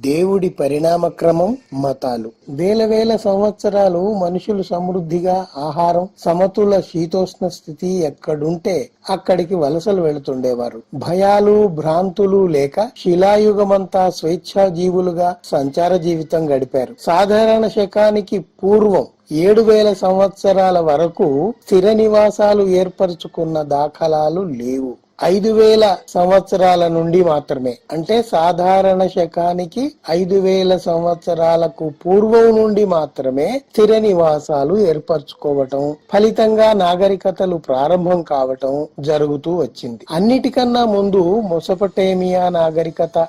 దేవుడి పరిణామక్రమం మతాలు. వేల వేల సంవత్సరాలు మనుషులు సమృద్ధిగా ఆహారం సమతుల శీతోష్ణ స్థితి ఎక్కడుంటే అక్కడికి వలసలు వెళుతుండేవారు. భయాలు భ్రాంతులు లేక శిలాయుగమంతా స్వేచ్ఛా జీవులుగా సంచార జీవితం గడిపారు. సాధారణ శకానికి పూర్వం ఏడు వేల సంవత్సరాల వరకు స్థిర నివాసాలు ఏర్పరచుకున్న దాఖలాలు లేవు. ఐదు వేల సంవత్సరాల నుండి మాత్రమే. అంటే సాధారణ శకానికి ఐదు వేల సంవత్సరాలకు పూర్వం నుండి మాత్రమే స్థిర నివాసాలు ఏర్పరచుకోవటం ఫలితంగా నాగరికతలు ప్రారంభం కావటం జరుగుతూ వచ్చింది. అన్నిటికన్నా ముందు మొసపటేమియా నాగరికత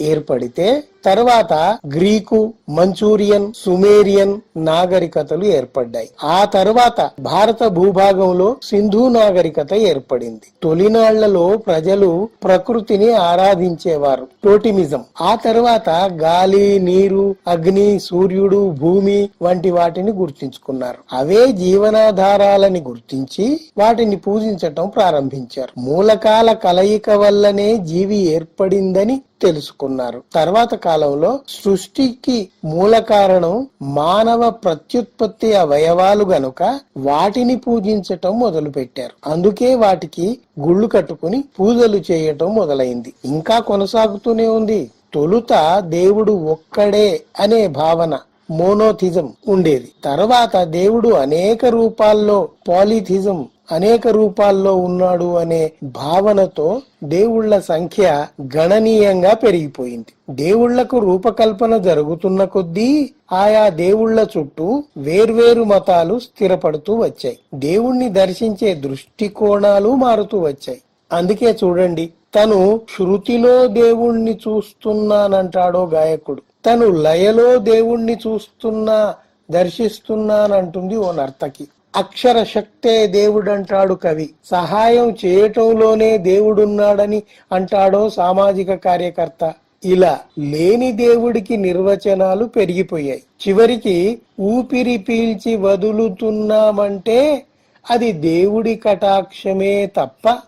ఏర్పడితే తర్వాత గ్రీకు మంచూరియన్ సుమేరియన్ నాగరికతలు ఏర్పడ్డాయి. ఆ తర్వాత భారత భూభాగంలో సింధు నాగరికత ఏర్పడింది. తొలినాళ్ళలో ప్రజలు ప్రకృతిని ఆరాధించేవారు. టోటిమిజం. ఆ తర్వాత గాలి నీరు అగ్ని సూర్యుడు భూమి వంటి వాటిని గుర్తించుకున్నారు. అవే జీవనాధారాలని గుర్తించి వాటిని పూజించటం ప్రారంభించారు. మూలకాల కలయిక వల్లనే జీవి ఏర్పడిందని తెలుసుకున్నారు. తర్వాత కాలంలో సృష్టికి మూల కారణం మానవ ప్రత్యుత్పత్తి అవయవాలు గనుక వాటిని పూజించటం మొదలు పెట్టారు అందుకే వాటికి గుళ్ళు కట్టుకుని పూజలు చేయటం మొదలైంది. ఇంకా కొనసాగుతూనే ఉంది. తొలుత దేవుడు ఒక్కడే అనే భావన మోనోథిజం ఉండేది. తర్వాత దేవుడు అనేక రూపాల్లో పాలిథిజం అనేక రూపాల్లో ఉన్నాడు అనే భావనతో దేవుళ్ళ సంఖ్య గణనీయంగా పెరిగిపోయింది. దేవుళ్ళకు రూపకల్పన జరుగుతున్న కొద్దీ ఆయా దేవుళ్ళ చుట్టూ వేర్వేరు మతాలు స్థిరపడుతూ వచ్చాయి. దేవుణ్ణి దర్శించే దృష్టికోణాలు మారుతూ వచ్చాయి. అందుకే చూడండి తను శృతిలో దేవుణ్ణి చూస్తున్నానంటాడో గాయకుడు. తను లయలో దేవుణ్ణి చూస్తున్నా దర్శిస్తున్నానంటుంది ఓ నర్తకి. అక్షర శక్తే దేవుడంటాడు కవి. సహాయం చేయటంలోనే దేవుడున్నాడని అంటాడో సామాజిక కార్యకర్త. ఇలా లేని దేవుడికి నిర్వచనాలు పెరిగిపోయాయి. చివరికి ఊపిరి పీల్చి వదులుతున్నామంటే అది దేవుడి కటాక్షమే తప్ప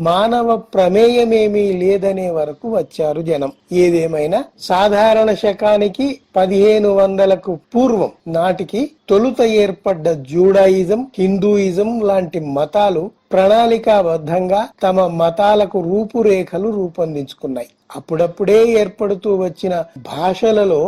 మానవ ప్రమేయమేమీ లేదనే వరకు వచ్చారు జనం. ఏదేమైనా సాధారణ శకానికి పదిహేను వందలకు పూర్వం నాటికి తొలుత ఏర్పడ్డ జూడాయిజం హిందూయిజం లాంటి మతాలు ప్రణాళికాబద్ధంగా తమ మతాలకు రూపురేఖలు రూపొందించుకున్నాయి. అప్పుడప్పుడే ఏర్పడుతూ వచ్చిన భాషలలో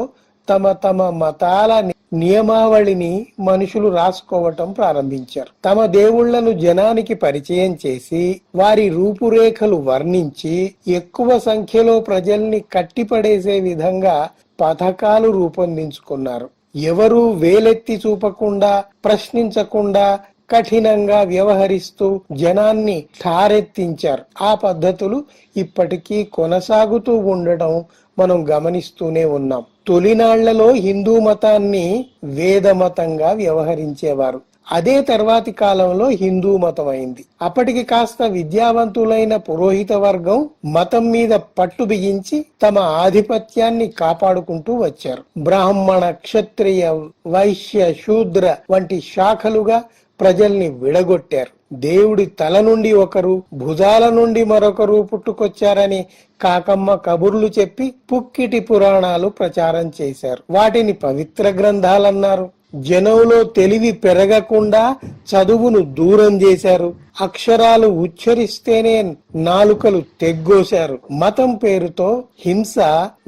తమ తమ మతాల నియమావళిని మనుషులు రాసుకోవటం ప్రారంభించారు. తమ దేవుళ్ళను జనానికి పరిచయం చేసి వారి రూపురేఖలు వర్ణించి ఎక్కువ సంఖ్యలో ప్రజల్ని కట్టిపడేసే విధంగా పథకాలు రూపొందించుకున్నారు. ఎవరు వేలెత్తి చూపకుండా ప్రశ్నించకుండా కఠినంగా వ్యవహరిస్తూ జనాన్ని ఠారెత్తించారు. ఆ పద్ధతులు ఇప్పటికీ కొనసాగుతూ ఉండడం మనం గమనిస్తూనే ఉన్నాం. తొలినాళ్ళలో హిందూ మతాన్ని వేద మతంగా వ్యవహరించేవారు. అదే తర్వాతి కాలంలో హిందూ మతం అయింది అప్పటికి కాస్త విద్యావంతులైన పురోహిత వర్గం మతం మీద పట్టు బిగించి తమ ఆధిపత్యాన్ని కాపాడుకుంటూ వచ్చారు. బ్రాహ్మణ క్షత్రియ వైశ్య శూద్ర వంటి శాఖలుగా ప్రజల్ని విడగొట్టారు. దేవుడి తల నుండి ఒకరు భుజాల నుండి మరొకరు పుట్టుకొచ్చారని కాకమ్మ కబుర్లు చెప్పి పుక్కిటి పురాణాలు ప్రచారం చేశారు. వాటిని పవిత్ర గ్రంథాలన్నారు. జనంలో తెలివి పెరగకుండా చదువును దూరం చేశారు. అక్షరాలు ఉచ్చరిస్తేనే నాలుకలు తెగ్గోశారు. మతం పేరుతో హింస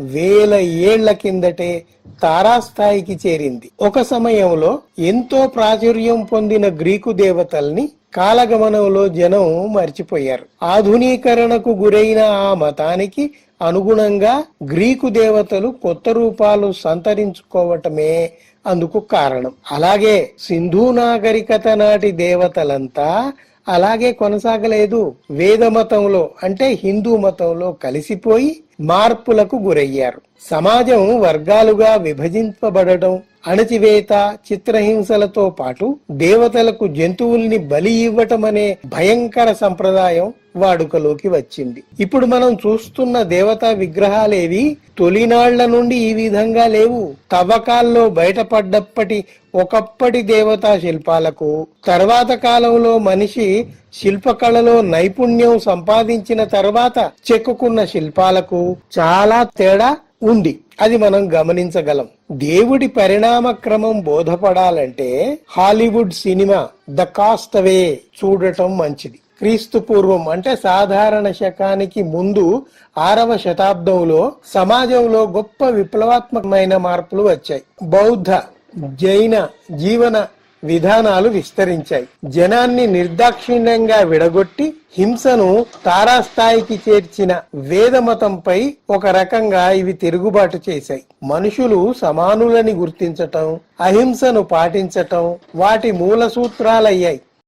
వేల ఏళ్ళ కిందటే తారాస్థాయికి చేరింది. ఒక సమయంలో ఎంతో ప్రాచుర్యం పొందిన గ్రీకు దేవతల్ని కాలగమనంలో జనం మర్చిపోయారు. ఆధునీకరణకు గురైన ఆ మతానికి అనుగుణంగా గ్రీకు దేవతలు కొత్త రూపాలు సంతరించుకోవటమే అందుకు కారణం. అలాగే సింధు నాగరికత నాటి దేవతలంతా అలాగే కొనసాగలేదు. వేద మతంలో అంటే హిందూ మతంలో కలిసిపోయి మార్పులకు గురయ్యారు. సమాజం వర్గాలుగా విభజింపబడటం అణచివేత చిత్రహింసలతో పాటు దేవతలకు జంతువుల్ని బలి ఇవ్వటం అనే భయంకర సంప్రదాయం వాడుకలోకి వచ్చింది. ఇప్పుడు మనం చూస్తున్న దేవతా విగ్రహాలేవి తొలినాళ్ళ నుండి ఈ విధంగా లేవు. తవ్వకాల్లో బయటపడ్డప్పటి ఒకప్పటి దేవతా శిల్పాలకు తర్వాత కాలంలో మనిషి శిల్పకళలో నైపుణ్యం సంపాదించిన తర్వాత చెక్కుకున్న శిల్పాలకు చాలా తేడా ఉంది. అది మనం గమనించగలం. దేవుడి పరిణామ క్రమం బోధపడాలంటే Hollywood cinema the cast away చూడటం మంచిది. క్రీస్తు పూర్వం అంటే సాధారణ శకానికి ముందు ఆరవ శతాబ్దంలో సమాజంలో గొప్ప విప్లవాత్మకమైన మార్పులు వచ్చాయి. బౌద్ధ జైన జీవన విధానాలు విస్తరించాయి. జనాన్ని నిర్దాక్షిణ్యంగా విడగొట్టి హింసను తారాస్థాయికి చేర్చిన వేద మతంపై ఒక రకంగా ఇవి తిరుగుబాటు చేశాయి. మనుషులు సమానులని గుర్తించటం అహింసను పాటించటం వాటి మూల సూత్రాలయ్యాయి.